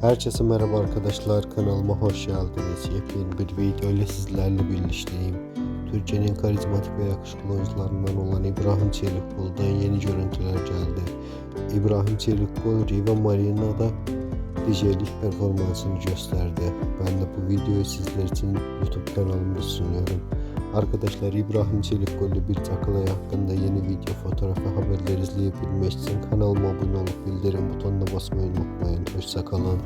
Herkese merhaba arkadaşlar kanalıma hoş geldiniz. Yepyeni bir video ile sizlerle birlikteyim. Türkiye'nin karizmatik ve yakışıklı oyuncularından olan İbrahim Çelikkol'dan yeni görüntüler geldi. İbrahim Çelikkol, Riva Marina'da DJ'lik performansını gösterdi. Ben de bu videoyu sizler için YouTube kanalımda sunuyorum. Arkadaşlar İbrahim Çelikkol'ü bir takılay hakkında yeni video, fotoğraf ve haberler izleyebilmek için kanalıma abone olup bildirim basmayı unutmayın. Hoşçakalın.